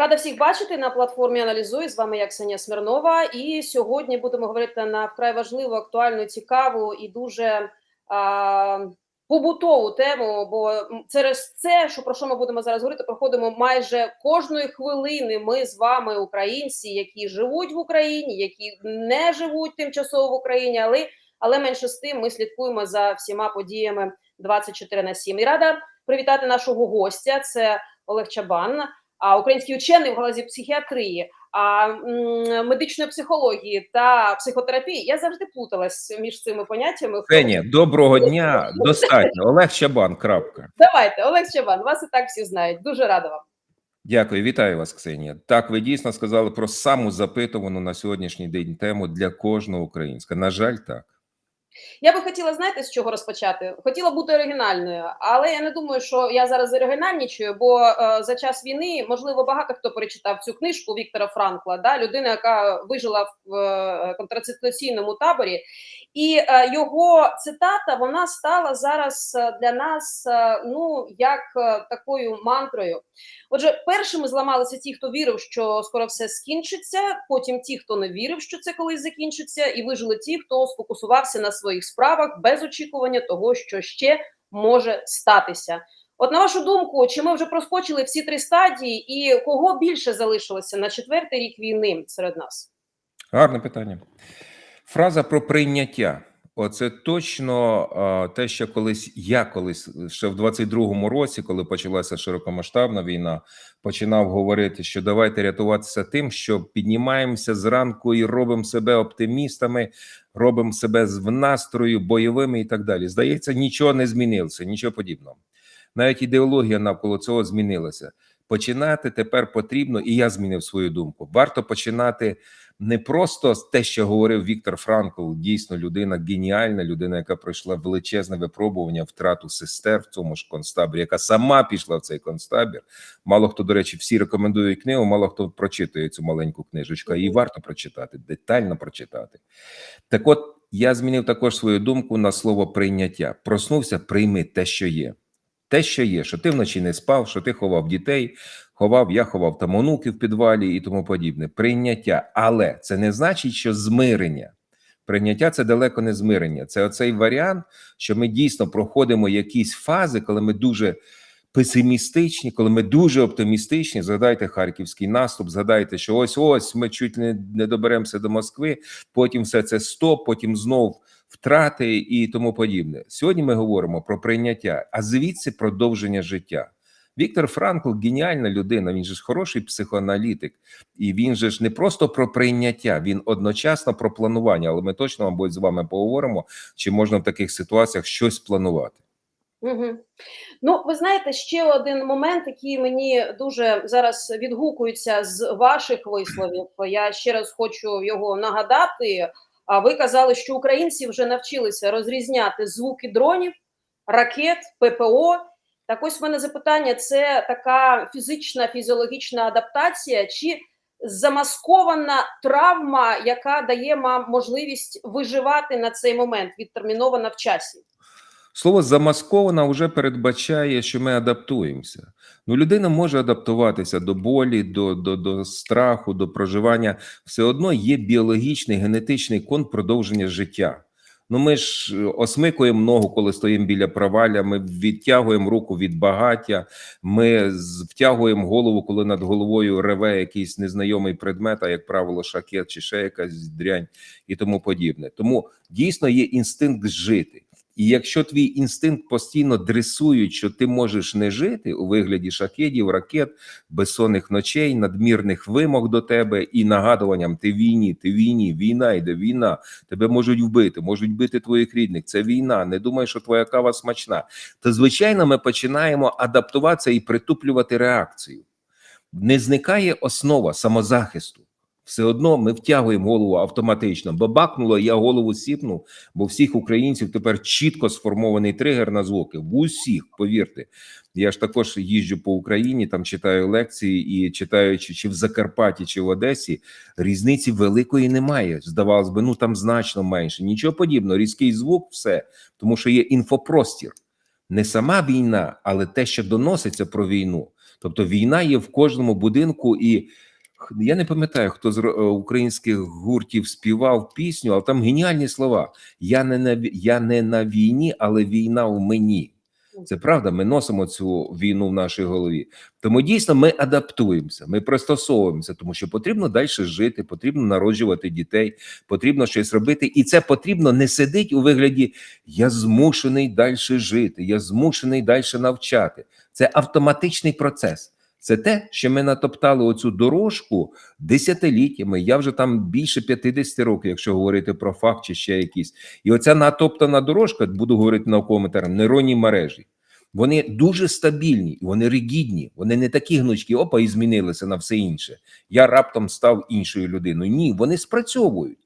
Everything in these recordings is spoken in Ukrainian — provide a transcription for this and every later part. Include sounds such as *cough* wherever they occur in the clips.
Рада всіх бачити на платформі Аналізуй. З вами я Ксенія Смірнова. І сьогодні будемо говорити на вкрай важливу, актуальну, цікаву і дуже а, побутову тему. Бо через це, що про що ми будемо зараз говорити, проходимо майже кожної хвилини. Ми з вами, українці, які живуть в Україні, які не живуть тимчасово в Україні, але але менше з тим ми слідкуємо за всіма подіями 24 на 7. І рада привітати нашого гостя. Це Олег Чабан а український учений в галузі психіатрії, а медичної психології та психотерапії. Я завжди плуталась між цими поняттями. Ксенія, доброго дня. Достатньо. Олег Чабан. Крапка. Давайте, Олег Чабан, вас і так всі знають. Дуже рада вам. Дякую, вітаю вас, Ксенія. Так, ви дійсно сказали про саму запитувану на сьогоднішній день тему для кожного українська. На жаль, так. Я би хотіла, знаєте, з чого розпочати? Хотіла бути оригінальною, але я не думаю, що я зараз оригінальнічую, бо е, за час війни можливо багато хто перечитав цю книжку Віктора Франкла, да, людина, яка вижила в е, контрацептаційному таборі, і е, його цитата вона стала зараз е, для нас е, ну як такою мантрою. Отже, першими зламалися ті, хто вірив, що скоро все скінчиться. Потім ті, хто не вірив, що це колись закінчиться, і вижили ті, хто сфокусувався на своїх справах без очікування того, що ще може статися. От на вашу думку, чи ми вже проскочили всі три стадії, і кого більше залишилося на четвертий рік війни серед нас? Гарне питання. Фраза про прийняття. Оце точно те, що колись я колись ще в 22-му році, коли почалася широкомасштабна війна, починав говорити, що давайте рятуватися тим, що піднімаємося зранку і робимо себе оптимістами, робимо себе в настрою бойовими і так далі. Здається, нічого не змінилося, нічого подібного. Навіть ідеологія навколо цього змінилася. Починати тепер потрібно, і я змінив свою думку. Варто починати не просто те, що говорив Віктор Франкл, дійсно людина геніальна, людина, яка пройшла величезне випробування, втрату сестер в цьому ж концтаборі, яка сама пішла в цей концтабір. Мало хто, до речі, всі рекомендують книгу, мало хто прочитує цю маленьку книжечку. Її варто прочитати, детально прочитати. Так, от я змінив також свою думку на слово прийняття. Проснувся, прийми те, що є. Те, що є, що ти вночі не спав, що ти ховав дітей, ховав, я ховав там онуки в підвалі і тому подібне. Прийняття, але це не значить, що змирення. Прийняття це далеко не змирення. Це оцей варіант, що ми дійсно проходимо якісь фази, коли ми дуже песимістичні, коли ми дуже оптимістичні. Згадайте харківський наступ, згадайте, що ось ось ми чуть не, доберемося до Москви. Потім все це стоп, потім знов втрати і тому подібне. Сьогодні ми говоримо про прийняття, а звідси продовження життя. Віктор Франкл геніальна людина. Він же ж хороший психоаналітик, і він же ж не просто про прийняття, він одночасно про планування. Але ми точно, мабуть, з вами поговоримо, чи можна в таких ситуаціях щось планувати. Угу. Ну, ви знаєте, ще один момент, який мені дуже зараз відгукується з ваших висловів. Я ще раз хочу його нагадати. А ви казали, що українці вже навчилися розрізняти звуки дронів, ракет, ППО. Так ось в мене запитання: це така фізична, фізіологічна адаптація, чи замаскована травма, яка дає вам можливість виживати на цей момент, відтермінована в часі? Слово замаскована вже передбачає, що ми адаптуємося. Ну, людина може адаптуватися до болі, до, до, до страху, до проживання. Все одно є біологічний генетичний кон продовження життя. Ну, ми ж осмикуємо ногу, коли стоїмо біля проваля. Ми відтягуємо руку від багаття, ми втягуємо голову, коли над головою реве якийсь незнайомий предмет, а як правило, шакет чи ще якась дрянь і тому подібне. Тому дійсно є інстинкт жити. І якщо твій інстинкт постійно дресують, що ти можеш не жити у вигляді шахедів, ракет, безсонних ночей, надмірних вимог до тебе і нагадуванням ти війні, ти війні, війна йде, війна, тебе можуть вбити, можуть бити твоїх рідних. Це війна. Не думай, що твоя кава смачна. То звичайно, ми починаємо адаптуватися і притуплювати реакцію. Не зникає основа самозахисту все одно ми втягуємо голову автоматично. Бабакнуло, я голову сіпнув, бо всіх українців тепер чітко сформований тригер на звуки. В усіх, повірте. Я ж також їжджу по Україні, там читаю лекції і читаючи, чи в Закарпатті, чи в Одесі, різниці великої немає. Здавалось би, ну там значно менше. Нічого подібного, різкий звук, все, тому що є інфопростір. Не сама війна, але те, що доноситься про війну. Тобто війна є в кожному будинку, і я не пам'ятаю, хто з е, українських гуртів співав пісню, але там геніальні слова. Я не на я не на війні, але війна в мені. Це правда, ми носимо цю війну в нашій голові. Тому дійсно ми адаптуємося, ми пристосовуємося, тому що потрібно далі жити, потрібно народжувати дітей, потрібно щось робити, і це потрібно не сидить у вигляді я змушений далі жити, я змушений далі навчати. Це автоматичний процес. Це те, що ми натоптали оцю дорожку десятиліттями. Я вже там більше 50 років, якщо говорити про факт чи ще якісь. І оця натоптана дорожка, буду говорити науковими термінами, нейронні мережі. Вони дуже стабільні, вони ригідні, вони не такі гнучкі, опа, і змінилися на все інше. Я раптом став іншою людиною. Ні, вони спрацьовують.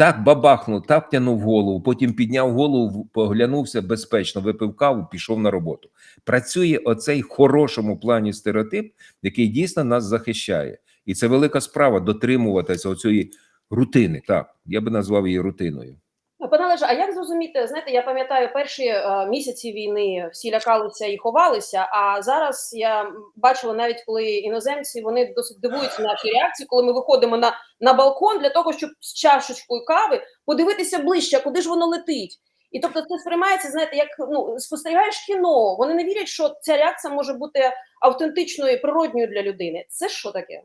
Так бабахнув, так тянув голову, потім підняв голову, поглянувся безпечно, випив каву, пішов на роботу. Працює оцей хорошому плані стереотип, який дійсно нас захищає. І це велика справа дотримуватися оцієї рутини. Так, я би назвав її рутиною. Ну, Пане Олеже, а як зрозуміти, знаєте, я пам'ятаю перші е, місяці війни всі лякалися і ховалися. А зараз я бачила навіть коли іноземці вони досить дивуються наші реакції, коли ми виходимо на, на балкон для того, щоб з чашечкою кави подивитися ближче, куди ж воно летить. І тобто це сприймається, знаєте, як ну спостерігаєш кіно. Вони не вірять, що ця реакція може бути автентичною, і природньою для людини. Це що таке?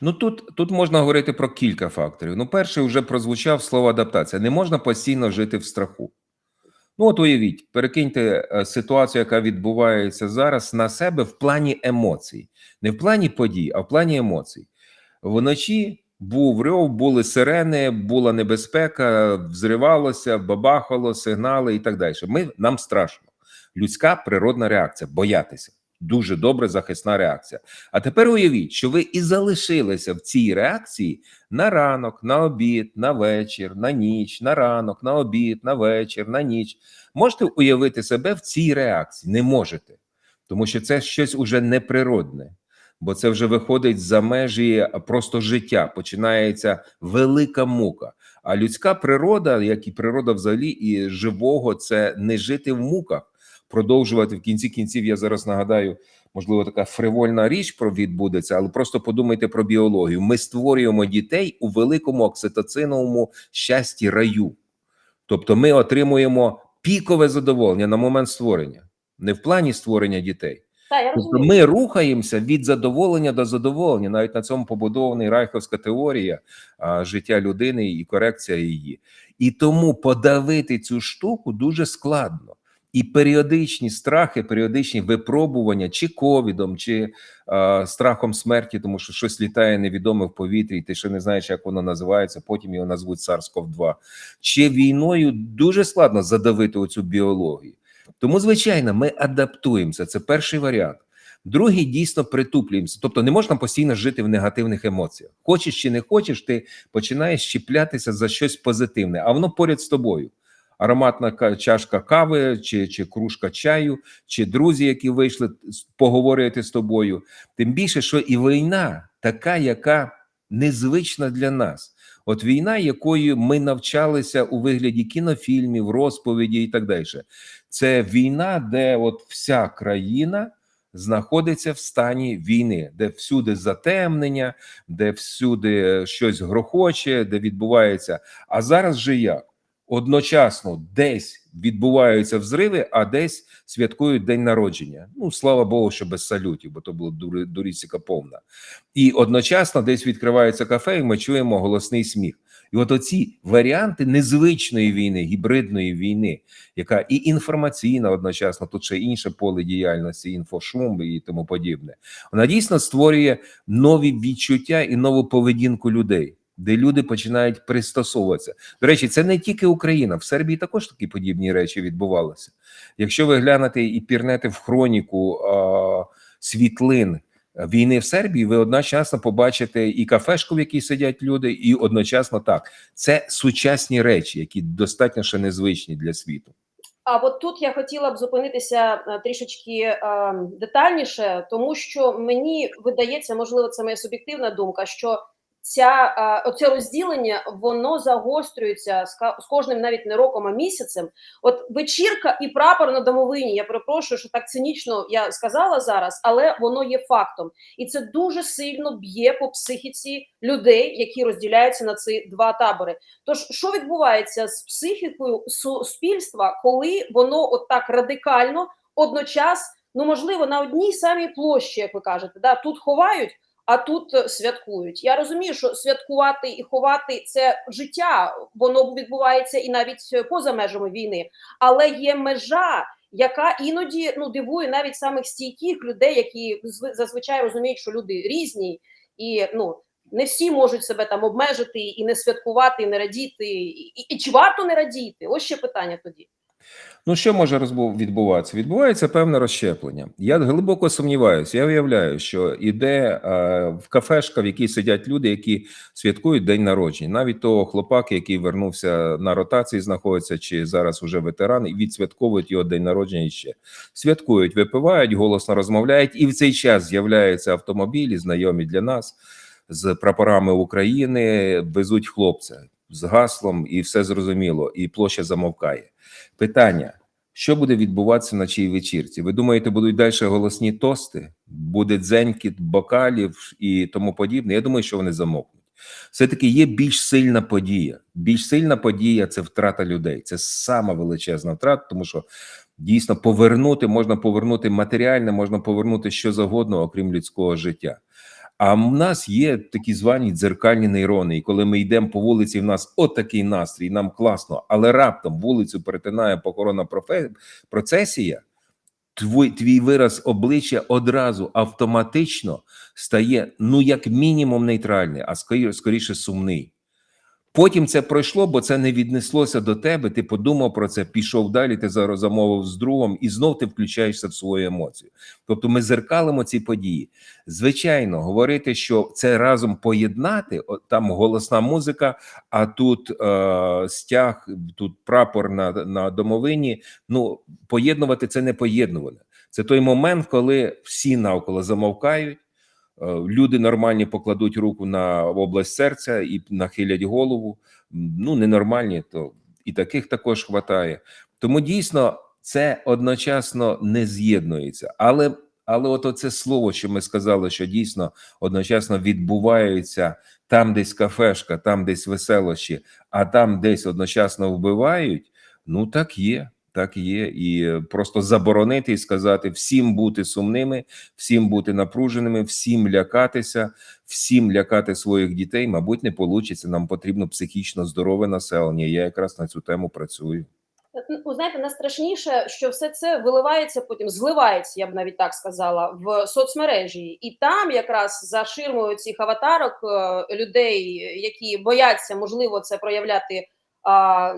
Ну тут, тут можна говорити про кілька факторів. Ну, перший вже прозвучав слово адаптація. Не можна постійно жити в страху. Ну, от уявіть, перекиньте е, ситуацію, яка відбувається зараз на себе в плані емоцій, не в плані подій, а в плані емоцій. Вночі був рев, були сирени, була небезпека, взривалося, бабахало, сигнали і так далі. Ми нам страшно. Людська природна реакція боятися. Дуже добре захисна реакція. А тепер уявіть, що ви і залишилися в цій реакції на ранок, на обід, на вечір, на ніч, на ранок, на обід, на вечір, на ніч. Можете уявити себе в цій реакції? Не можете, тому що це щось уже неприродне, бо це вже виходить за межі просто життя. Починається велика мука. А людська природа, як і природа взагалі, і живого, це не жити в муках, продовжувати в кінці кінців. Я зараз нагадаю, можливо, така фривольна річ про відбудеться, але просто подумайте про біологію. Ми створюємо дітей у великому окситоциновому щасті раю. Тобто, ми отримуємо пікове задоволення на момент створення, не в плані створення дітей. Тобто ми рухаємося від задоволення до задоволення. Навіть на цьому побудований райховська теорія а, життя людини і корекція її. І тому подавити цю штуку дуже складно. І періодичні страхи, періодичні випробування, чи ковідом, чи е, страхом смерті, тому що щось літає невідоме в повітрі, і ти ще не знаєш, як воно називається. Потім його назвуть SARS-CoV-2. Чи війною дуже складно задавити оцю біологію. Тому, звичайно, ми адаптуємося. Це перший варіант. Другий дійсно притуплюємося. Тобто не можна постійно жити в негативних емоціях. Хочеш чи не хочеш, ти починаєш чіплятися за щось позитивне, а воно поряд з тобою. Ароматна чашка кави, чи, чи кружка чаю, чи друзі, які вийшли поговорити з тобою. Тим більше, що і війна така, яка незвична для нас. От війна, якою ми навчалися у вигляді кінофільмів, розповіді і так далі. Це війна, де от вся країна знаходиться в стані війни, де всюди затемнення, де всюди щось грохоче, де відбувається. А зараз же як? Одночасно десь відбуваються взриви, а десь святкують день народження. Ну слава Богу, що без салютів, бо то було дуріціка повна. І одночасно десь відкривається кафе, і ми чуємо голосний сміх. І от оці варіанти незвичної війни, гібридної війни, яка і інформаційна одночасно, тут ще інше поле діяльності, інфошум і тому подібне. Вона дійсно створює нові відчуття і нову поведінку людей, де люди починають пристосовуватися. До речі, це не тільки Україна, в Сербії також такі подібні речі відбувалися. Якщо ви глянете і пірнете в хроніку а, світлин війни в Сербії, ви одночасно побачите і кафешку, в якій сидять люди, і одночасно так. Це сучасні речі, які достатньо ще незвичні для світу. А от тут я хотіла б зупинитися е, трішечки е, детальніше, тому що мені видається, можливо, це моя суб'єктивна думка, що ця е, оце розділення воно загострюється з з кожним навіть не роком, а місяцем. От вечірка і прапор на домовині. Я перепрошую, що так цинічно я сказала зараз, але воно є фактом, і це дуже сильно б'є по психіці людей, які розділяються на ці два табори. Тож, що відбувається з психікою суспільства, коли воно от так радикально одночас, ну можливо, на одній самій площі, як ви кажете, да тут ховають. А тут е, святкують. Я розумію, що святкувати і ховати це життя, воно відбувається і навіть е, поза межами війни, але є межа, яка іноді ну дивує навіть самих стійких людей, які зв- зазвичай розуміють, що люди різні, і ну не всі можуть себе там обмежити і не святкувати, і не радіти. І, і, і чи варто не радіти? Ось ще питання тоді. Ну, що може відбуватися? Відбувається певне розщеплення. Я глибоко сумніваюся. Я уявляю, що іде е, в кафешка, в якій сидять люди, які святкують день народження. Навіть того хлопаки, який вернувся на ротації, знаходиться чи зараз уже ветеран, і відсвятковують його день народження іще. Святкують, випивають, голосно розмовляють, і в цей час з'являються автомобілі, знайомі для нас з прапорами України, везуть хлопця з гаслом, і все зрозуміло, і площа замовкає. Питання: що буде відбуватися на чій вечірці? Ви думаєте, будуть далі голосні тости, буде дзенькіт бокалів і тому подібне? Я думаю, що вони замовкнуть. Все-таки є більш сильна подія. Більш сильна подія це втрата людей. Це сама величезна втрата, тому що дійсно повернути можна повернути матеріальне, можна повернути що завгодно, окрім людського життя. А в нас є такі звані дзеркальні нейрони, і коли ми йдемо по вулиці, в нас отакий настрій, нам класно, але раптом вулицю перетинає похорона процесія, твій, твій вираз обличчя одразу автоматично стає, ну, як мінімум, нейтральний, а скоріше сумний. Потім це пройшло, бо це не віднеслося до тебе. Ти подумав про це, пішов далі. Ти зараз замовив з другом, і знов ти включаєшся в свою емоцію. Тобто, ми зеркалимо ці події. Звичайно, говорити, що це разом поєднати, там голосна музика, а тут е, стяг, тут прапор на, на домовині. Ну, поєднувати це не поєднуване. Це той момент, коли всі навколо замовкають. Е, Люди нормальні покладуть руку на область серця і нахилять голову. Ну, ненормальні, то і таких також хватає. Тому дійсно це одночасно не з'єднується. Але але от оце слово, що ми сказали, що дійсно одночасно відбуваються там, десь кафешка, там десь веселощі, а там десь одночасно вбивають. Ну так є, так є. І просто заборонити і сказати всім бути сумними, всім бути напруженими, всім лякатися, всім лякати своїх дітей, мабуть, не вийде. Нам потрібно психічно здорове населення. Я якраз на цю тему працюю. Ну, знаєте, найстрашніше, що все це виливається потім, зливається, я б навіть так сказала, в соцмережі, і там якраз за ширмою цих аватарок е, людей, які бояться, можливо, це проявляти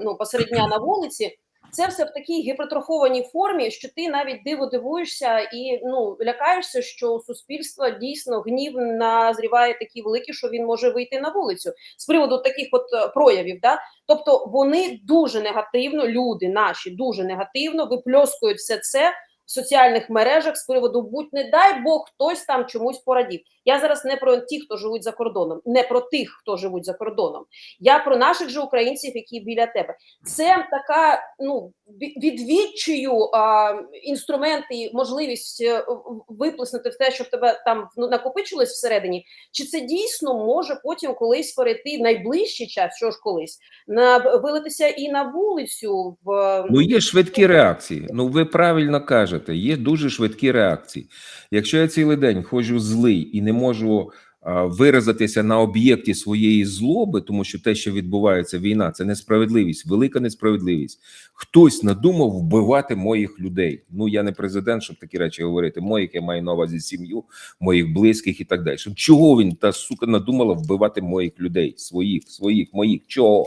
ну посеред дня на вулиці. Це все в такій гіпертрофованій формі, що ти навіть диво дивуєшся і ну лякаєшся, що у суспільства дійсно гнів назріває такий великий, що він може вийти на вулицю з приводу таких от е, проявів. Да? Тобто вони дуже негативно, люди наші дуже негативно випльоскують все це в соціальних мережах з приводу будь не дай Бог хтось там чомусь порадів. Я зараз не про тих, хто живуть за кордоном, не про тих, хто живуть за кордоном. Я про наших же українців, які біля тебе. Це така ну ві- від відчаю а, інструмент і можливість е, виплеснути в те, що в тебе там ну, накопичилось всередині. Чи це дійсно може потім колись перейти найближчий час, що ж колись на вилитися і на вулицю в Ну, є швидкі реакції. Ну, ви правильно кажете, є дуже швидкі реакції. Якщо я цілий день ходжу злий і не можу а, виразитися на об'єкті своєї злоби, тому що те, що відбувається війна, це несправедливість, велика несправедливість. Хтось надумав вбивати моїх людей. Ну я не президент, щоб такі речі говорити. Моїх я маю на увазі сім'ю, моїх близьких і так далі. Чого він та сука надумала вбивати моїх людей, своїх, своїх, моїх? Чого?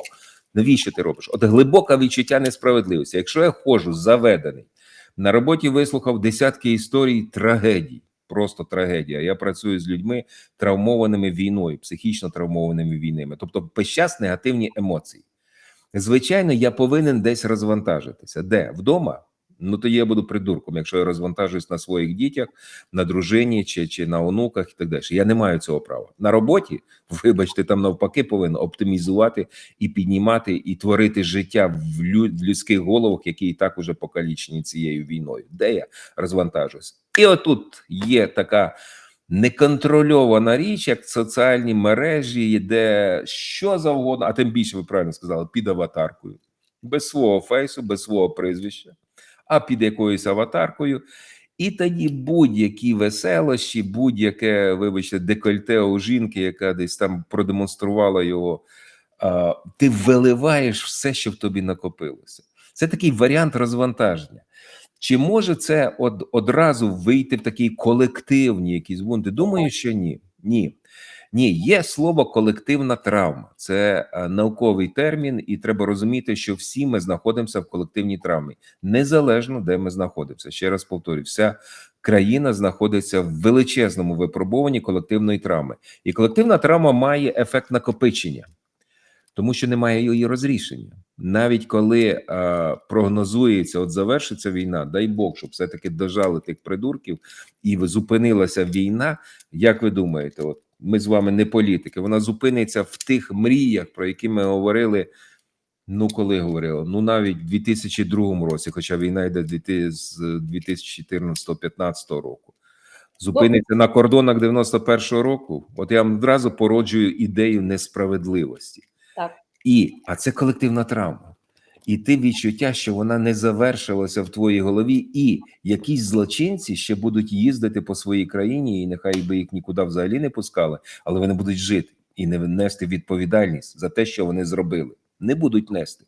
Навіщо ти робиш? От глибоке відчуття несправедливості. Якщо я ходжу заведений на роботі, вислухав десятки історій трагедій, просто трагедія. Я працюю з людьми травмованими війною, психічно травмованими війнами, тобто весь час негативні емоції. Звичайно, я повинен десь розвантажитися. Де? Вдома? Ну тоді я буду придурком, якщо я розвантажуюсь на своїх дітях, на дружині чи, чи на онуках і так далі. Я не маю цього права. На роботі, *laughs* вибачте, там навпаки повинен оптимізувати і піднімати, і творити життя в людських головах, які і так уже покалічені цією війною. Де я розвантажуюсь? І отут є така неконтрольована річ, як соціальні мережі, де що завгодно, а тим більше ви правильно сказали, під аватаркою, без свого фейсу, без свого прізвища, а під якоюсь аватаркою. І тоді будь-які веселощі, будь-яке, вибачте, декольте у жінки, яка десь там продемонструвала його, ти виливаєш все, що в тобі накопилося. Це такий варіант розвантаження. Чи може це од, одразу вийти в такий колективні якісь бунти? Думаю, що ні. Ні. Ні, є слово колективна травма. Це е, науковий термін, і треба розуміти, що всі ми знаходимося в колективній травмі, незалежно де ми знаходимося. Ще раз повторюю, вся країна знаходиться в величезному випробуванні колективної травми, і колективна травма має ефект накопичення, тому що немає її розрішення. Навіть коли е, прогнозується, от завершиться війна, дай Бог, щоб все таки дожали тих придурків і зупинилася війна. Як ви думаєте, от ми з вами не політики, вона зупиниться в тих мріях, про які ми говорили. Ну, коли говорили? Ну, навіть в 2002 році, хоча війна йде з 2000 з 2014-15 року. Зупиниться на кордонах 91-го року. От я вам одразу породжую ідею несправедливості. Так. І, а це колективна травма. І ти відчуття, що вона не завершилася в твоїй голові, і якісь злочинці ще будуть їздити по своїй країні, і нехай би їх нікуди взагалі не пускали, але вони будуть жити і не нести відповідальність за те, що вони зробили. Не будуть нести.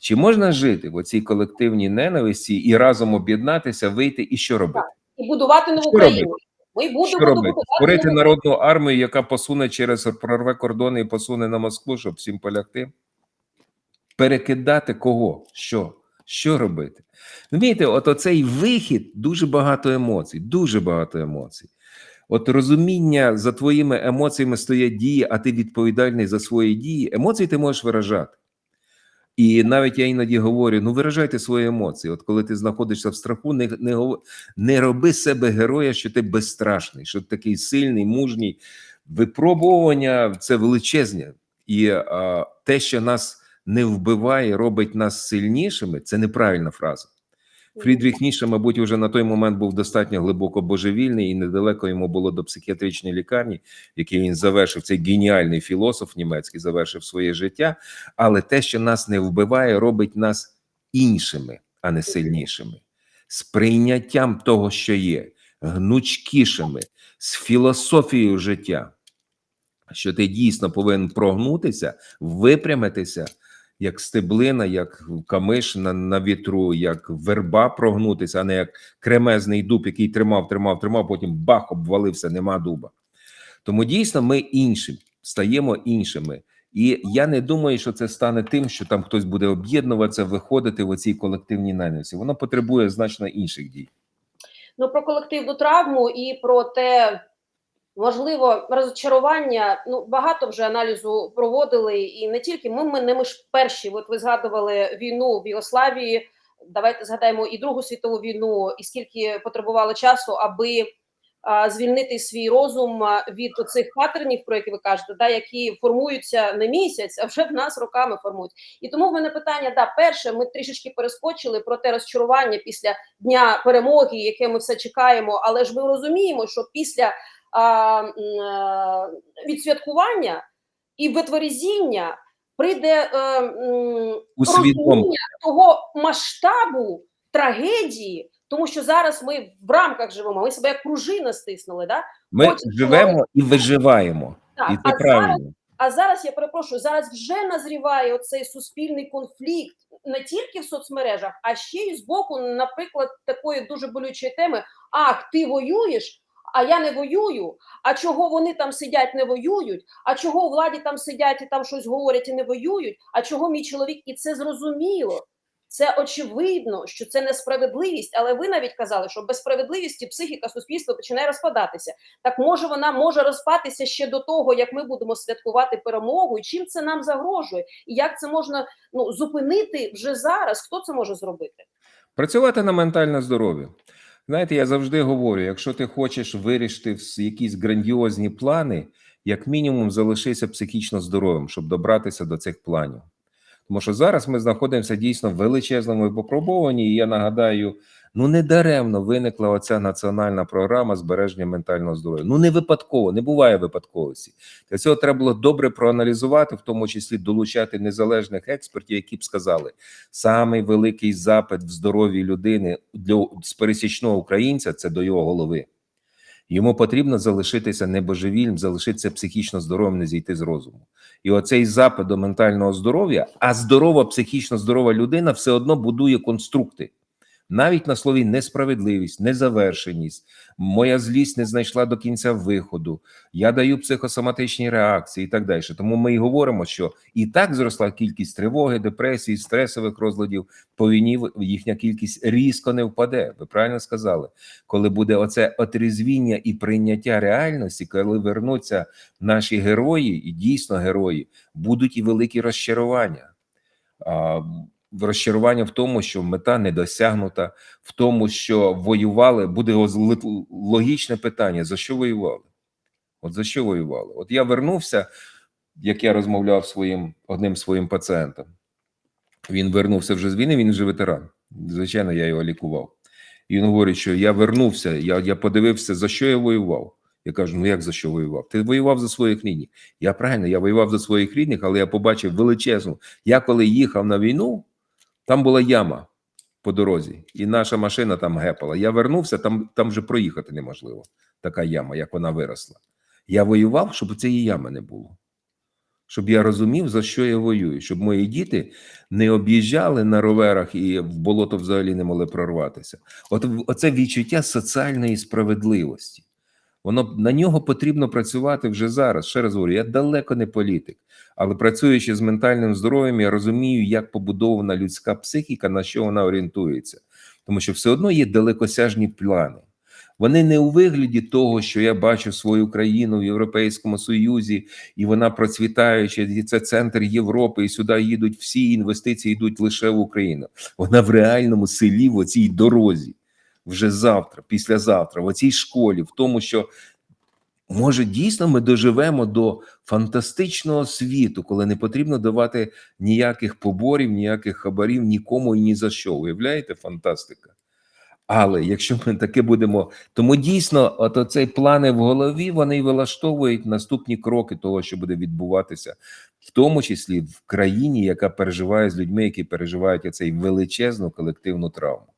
Чи можна жити в оцій колективній ненависті і разом об'єднатися, вийти і що робити? І будувати нову Що країну. робити? Ми будемо Що робити? Створити народну армію, яка посуне через прорве кордони і посуне на Москву, щоб всім полягти? Перекидати кого? Що? Що робити? Розумієте, от оцей вихід дуже багато емоцій, дуже багато емоцій. От розуміння за твоїми емоціями стоять дії, а ти відповідальний за свої дії. Емоції ти можеш виражати. І навіть я іноді говорю: ну виражайте свої емоції. От коли ти знаходишся в страху, не, не, не роби себе героя, що ти безстрашний, що ти такий сильний, мужній. Випробування це величезне. І а, те, що нас не вбиває, робить нас сильнішими, це неправильна фраза. Фрідріх Ніше, мабуть, вже на той момент був достатньо глибоко божевільний, і недалеко йому було до психіатричної лікарні, в якій він завершив цей геніальний філософ німецький, завершив своє життя. Але те, що нас не вбиває, робить нас іншими, а не сильнішими, з прийняттям того, що є, гнучкішими, з філософією життя. Що ти дійсно повинен прогнутися, випрямитися, як стеблина, як камиш на, на вітру, як верба прогнутися, а не як кремезний дуб, який тримав, тримав, тримав, потім бах, обвалився, нема дуба. Тому дійсно ми інші, стаємо іншими. І я не думаю, що це стане тим, що там хтось буде об'єднуватися, виходити в оцій колективній ненависті. Воно потребує значно інших дій. Ну про колективну травму і про те, можливо, розчарування. Ну багато вже аналізу проводили, і не тільки ми, ми не ми ж перші. От ви згадували війну в Югославії. Давайте згадаємо і Другу світову війну, і скільки потребувало часу, аби а, звільнити свій розум від оцих паттернів, про які ви кажете, да, які формуються не місяць, а вже в нас роками формують. І тому в мене питання: да, перше, ми трішечки перескочили про те розчарування після дня перемоги, яке ми все чекаємо. Але ж ми розуміємо, що після відсвяткування і витворізіння прийде е, розуміння того масштабу трагедії, тому що зараз ми в рамках живемо. Ми себе як пружина стиснули. Да? Ми Хочеться живемо і виживаємо, Так, і це а зараз а зараз я перепрошую, зараз вже назріває оцей суспільний конфлікт не тільки в соцмережах, а ще й з боку, наприклад, такої дуже болючої теми: ах, ти воюєш, а я не воюю. А чого вони там сидять, не воюють? А чого у владі там сидять і там щось говорять і не воюють? А чого мій чоловік? І це зрозуміло. Це очевидно, що це несправедливість, але ви навіть казали, що без справедливості психіка суспільства починає розпадатися. Так може вона може розпатися ще до того, як ми будемо святкувати перемогу, і чим це нам загрожує, і як це можна ну зупинити вже зараз? Хто це може зробити? Працювати на ментальне здоров'я. Знаєте, я завжди говорю: якщо ти хочеш вирішити якісь грандіозні плани, як мінімум залишися психічно здоровим, щоб добратися до цих планів. Тому що зараз ми знаходимося дійсно в величезному випробуванні, і я нагадаю, ну не даремно виникла оця національна програма збереження ментального здоров'я. Ну не випадково, не буває випадковості. Для цього треба було добре проаналізувати, в тому числі долучати незалежних експертів, які б сказали, самий великий запит в здоров'ї людини для з пересічного українця це до його голови. Йому потрібно залишитися небожевільним, залишитися психічно здоровим, не зійти з розуму. І оцей запит до ментального здоров'я, а здорова, психічно здорова людина все одно будує конструкти. Навіть на слові несправедливість, незавершеність, моя злість не знайшла до кінця виходу, я даю психосоматичні реакції і так далі. Тому ми і говоримо, що і так зросла кількість тривоги, депресії, стресових розладів по війні, їхня кількість різко не впаде. Ви правильно сказали, коли буде оце отрізвіння і прийняття реальності, коли вернуться наші герої, і дійсно герої, будуть і великі розчарування. В розчарування в тому, що мета не досягнута, в тому, що воювали, буде логічне питання: за що воювали? От за що воювали? От я вернувся, як я розмовляв своїм одним своїм пацієнтом. Він вернувся вже з війни, він вже ветеран. Звичайно, я його лікував. І він говорить, що я вернувся, я, я подивився, за що я воював. Я кажу: ну як за що воював? Ти воював за своїх рідних. Я правильно, я воював за своїх рідних, але я побачив величезну. Я коли їхав на війну, там була яма по дорозі, і наша машина там гепала. Я вернувся, там, там вже проїхати неможливо. Така яма, як вона виросла. Я воював, щоб цієї ями не було. Щоб я розумів, за що я воюю, щоб мої діти не об'їжджали на роверах і в болото взагалі не могли прорватися. От оце відчуття соціальної справедливості. Воно на нього потрібно працювати вже зараз. Ще раз говорю, я далеко не політик, але працюючи з ментальним здоров'ям, я розумію, як побудована людська психіка, на що вона орієнтується, тому що все одно є далекосяжні плани. Вони не у вигляді того, що я бачу свою країну в Європейському Союзі, і вона процвітаюча, і це центр Європи, і сюди їдуть всі інвестиції йдуть лише в Україну. Вона в реальному селі, в оцій дорозі, вже завтра, післязавтра, в оцій школі, в тому, що може дійсно ми доживемо до фантастичного світу, коли не потрібно давати ніяких поборів, ніяких хабарів нікому і ні за що. Уявляєте, фантастика. Але якщо ми таке будемо, тому дійсно, от оцей плани в голові вони вилаштовують наступні кроки того, що буде відбуватися, в тому числі в країні, яка переживає з людьми, які переживають оцей величезну колективну травму.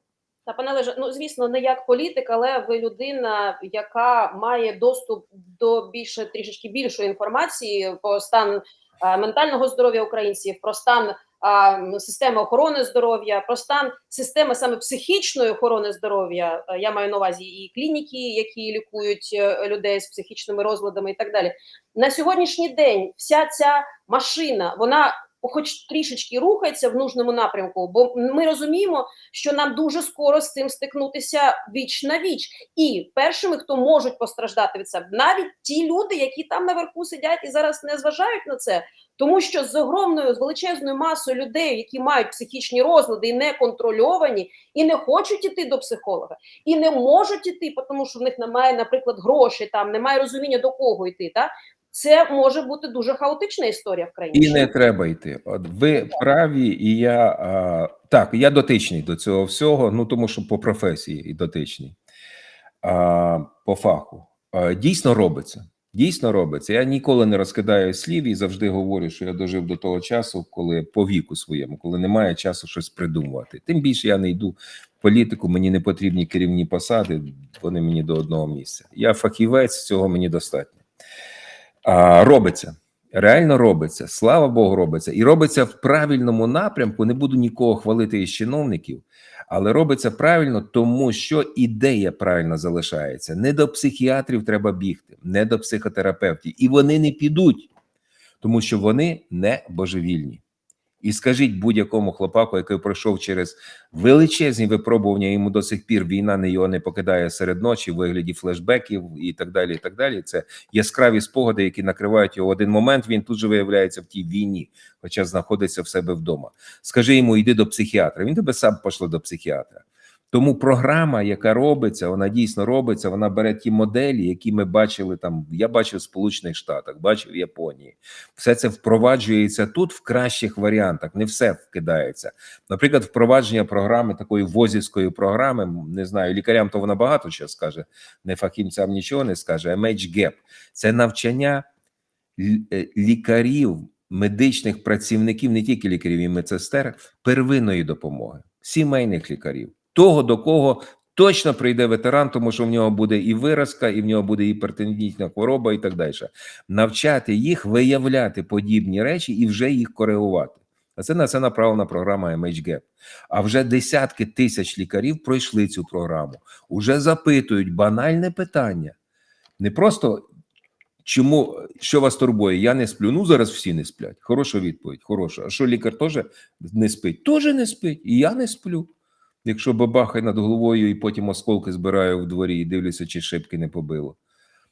Та пане Леже, ну звісно, не як політик, але ви людина, яка має доступ до більше трішечки більшої інформації про стан е, ментального здоров'я українців, про стан е, системи охорони здоров'я, про стан системи саме психічної охорони здоров'я. Е, Я маю на увазі і клініки, які лікують людей з психічними розладами, і так далі. На сьогоднішній день вся ця машина, вона хоч трішечки рухається в нужному напрямку, бо ми розуміємо, що нам дуже скоро з цим стикнутися віч на віч. І першими, хто можуть постраждати від себе, навіть ті люди, які там наверху сидять і зараз не зважають на це, тому що з огромною, з величезною масою людей, які мають психічні розлади і не контрольовані, і не хочуть іти до психолога, і не можуть іти, тому що в них немає, наприклад, грошей, там немає розуміння до кого йти. Та це може бути дуже хаотична історія в країні. І не треба йти. От ви праві, і я а, так, я дотичний до цього всього. Ну тому що по професії і дотичний, а, по фаху. А, дійсно робиться. Дійсно робиться. Я ніколи не розкидаю слів і завжди говорю, що я дожив до того часу, коли по віку своєму, коли немає часу щось придумувати. Тим більше я не йду в політику, мені не потрібні керівні посади, вони мені до одного місця. Я фахівець, цього мені достатньо. Робиться. Реально робиться, слава Богу, робиться. І робиться в правильному напрямку. Не буду нікого хвалити із чиновників, але робиться правильно, тому що ідея правильно залишається. Не до психіатрів треба бігти, не до психотерапевтів. І вони не підуть, тому що вони не божевільні. І скажіть будь-якому хлопаку, який пройшов через величезні випробування, йому до сих пір війна не його не покидає серед ночі в вигляді флешбеків і так далі. І так далі. Це яскраві спогади, які накривають його в один момент. Він тут же виявляється в тій війні, хоча знаходиться в себе вдома. Скажи йому, йди до психіатра. Він тебе сам пошле до психіатра. Тому програма, яка робиться, вона дійсно робиться. Вона бере ті моделі, які ми бачили там. Я бачив в Сполучених Штатах, бачив в Японії. Все це впроваджується тут в кращих варіантах. Не все вкидається. Наприклад, впровадження програми такої возівської програми. Не знаю, лікарям то вона багато що скаже, не фахівцям нічого не скаже. MHGAP – це навчання е, лікарів, медичних працівників, не тільки лікарів і медсестер, первинної допомоги, сімейних лікарів, того до кого точно прийде ветеран, тому що в нього буде і виразка, і в нього буде гіпертензійна хвороба, і так далі. Навчати їх виявляти подібні речі і вже їх коригувати. А це на це направлена програма MHGAP. А вже десятки тисяч лікарів пройшли цю програму, уже запитують банальне питання. Не просто чому що вас турбує? Я не сплю. Ну зараз всі не сплять. Хороша відповідь. Хороша. А що лікар теж не спить? Теж не спить, і я не сплю. Якщо бабахає над головою і потім осколки збираю в дворі і дивлюся, чи шибки не побило.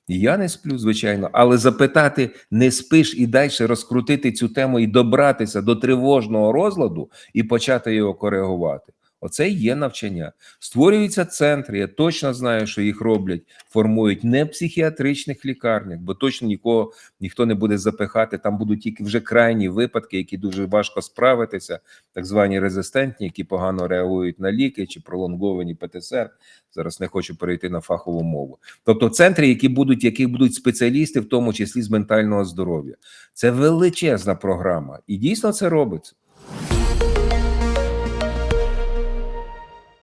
Я не сплю, звичайно, але запитати не спиш і далі розкрутити цю тему і добратися до тривожного розладу і почати його коригувати. Оце є навчання. Створюються центри. Я точно знаю, що їх роблять, формують не в психіатричних лікарнях, бо точно нікого ніхто не буде запихати. Там будуть тільки вже крайні випадки, які дуже важко справитися, так звані резистентні, які погано реагують на ліки чи пролонговані ПТСР. Зараз не хочу перейти на фахову мову. Тобто, центри, які будуть, яких будуть спеціалісти, в тому числі з ментального здоров'я, це величезна програма, і дійсно це робиться.